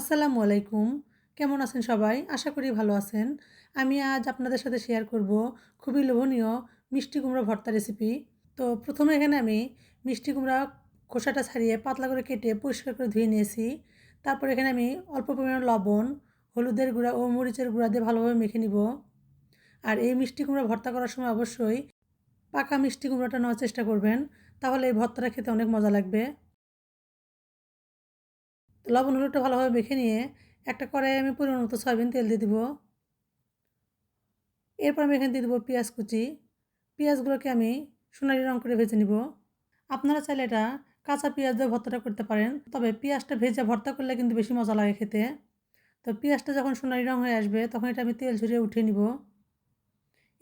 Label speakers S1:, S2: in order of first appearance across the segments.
S1: আসসালামু আলাইকুম। কেমন আছেন সবাই? আশা করি ভালো আছেন। আমি আজ আপনাদের সাথে শেয়ার করব খুবই লোভনীয় মিষ্টি কুমড়া ভর্তা রেসিপি তো প্রথমে এখানে আমি মিষ্টি কুমড়া খোসাটা ছাড়িয়ে পাতলা করে কেটে পরিষ্কার করে ধুয়ে নিয়েছি। তারপর এখানে আমি অল্প পরিমাণ লবণ, হলুদের গুঁড়া ও মরিচের গুঁড়া দিয়ে ভালোভাবে মেখে নিব। আর এই মিষ্টি কুমড়া ভর্তা করার সময় অবশ্যই পাকা মিষ্টি কুমড়াটা নেওয়ার চেষ্টা করবেন, তাহলে এই ভর্তাটা খেতে অনেক মজা লাগবে। তো লবণ, হলুদটা ভালোভাবে মেখে নিয়ে একটা কড়াইয়ে আমি পরিমাণ মতো সয়াবিন তেল দিয়ে দিব। এরপর আমি এখানে দিয়ে দেবো পেঁয়াজ কুচি। পেঁয়াজগুলোকে আমি সোনালি রং করে ভেজে নিব। আপনারা চাইলে এটা কাঁচা পেঁয়াজ দিয়ে ভর্তাটা করতে পারেন, তবে পেঁয়াজটা ভেজে ভর্তা করলে কিন্তু বেশি মজা লাগে খেতে। তো পেঁয়াজটা যখন সোনালি রং হয়ে আসবে, তখন এটা আমি তেল ঝরিয়ে উঠিয়ে নিব।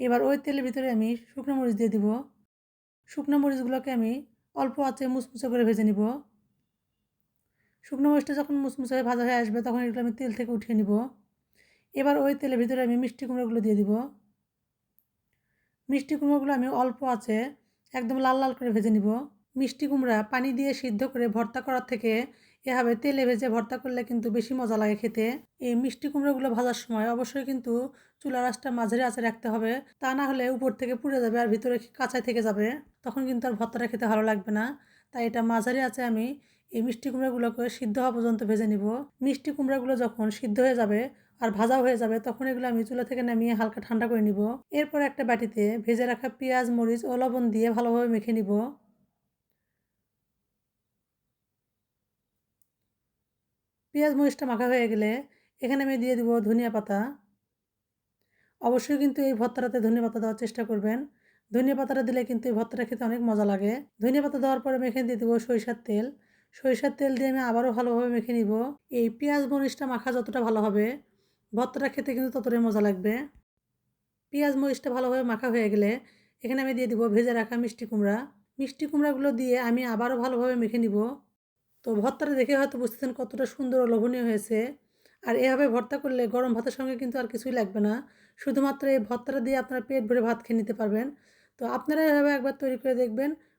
S1: এবার ওই তেলের ভিতরে আমি শুকনো মরিচ দিয়ে দিব। শুকনো মরিচগুলোকে আমি অল্প আঁচে মুচমুচে করে ভেজে নিব। শুকনো মরিচটা যখন হয়ে ভাজা হয়ে আসবে, তখন এগুলো আমি তেল থেকে উঠিয়ে নিব। এবার ওই তেলের ভিতরে আমি মিষ্টি কুমড়োগুলো দিয়ে দিব। মিষ্টি কুমড়োগুলো আমি অল্প আছে, একদম লাল লাল করে ভেজে নিব। মিষ্টি কুমড়া পানি দিয়ে সিদ্ধ করে ভর্তা করার থেকে এভাবে তেলে ভেজে ভর্তা করলে কিন্তু বেশি মজা লাগে খেতে। এই মিষ্টি কুমড়োগুলো ভাজার সময় অবশ্যই কিন্তু চুলা রাসটা মাঝারি আছে রাখতে হবে, তা না হলে উপর থেকে পুড়ে যাবে আর ভিতরে কাঁচাই থেকে যাবে। তখন কিন্তু আর ভর্তাটা খেতে ভালো লাগবে না। তাই এটা মাঝারি আছে আমি এই মিষ্টি কুমড়াগুলোকে সিদ্ধ হওয়া পর্যন্ত ভেজে নিব। মিষ্টি কুমড়াগুলো যখন সিদ্ধ হয়ে যাবে আর ভাজা হয়ে যাবে, তখন এগুলো আমি চুলা থেকে নামিয়ে হালকা ঠান্ডা করে নিব। এরপর একটা বাটিতে ভেজে রাখা পেঁয়াজ, মরিচ ও লবণ দিয়ে ভালোভাবে মেখে নিব। পেঁয়াজ, মরিচটা মাখা হয়ে গেলে এখানে আমি দিয়ে দিব ধনিয়া পাতা। অবশ্যই কিন্তু এই ভর্তাটাতে ধনিয়া পাতা দেওয়ার চেষ্টা করবেন। ধনিয়া পাতাটা দিলে কিন্তু এই ভর্তাটা খেতে অনেক মজা লাগে। ধনিয়া পাতা দেওয়ার পরে আমি এখানে দিয়ে দেবো সরিষার তেল। সরিষার তেল দিয়ে আমি আবারও ভালোভাবে মেখে নিব। এই পেঁয়াজ মরিচটা মাখা যতটা ভালো হবে, ভর্তাটা খেতে কিন্তু ততটাই মজা লাগবে। পেঁয়াজ মরিচটা ভালোভাবে মাখা হয়ে গেলে এখানে আমি দিয়ে দিব ভেজে রাখা মিষ্টি কুমড়া। মিষ্টি কুমড়াগুলো দিয়ে আমি আবারও ভালোভাবে মেখে নিব। তো ভর্তাটা দেখে হয়তো বুঝতেছেন কতটা সুন্দর ও লোভনীয় হয়েছে। আর এভাবে ভর্তা করলে গরম ভাতের সঙ্গে কিন্তু আর কিছুই লাগবে না। শুধুমাত্র এই ভর্তাটা দিয়ে আপনারা পেট ভরে ভাত খেয়ে নিতে পারবেন। তো আপনারা এভাবে একবার তৈরি করে দেখবেন।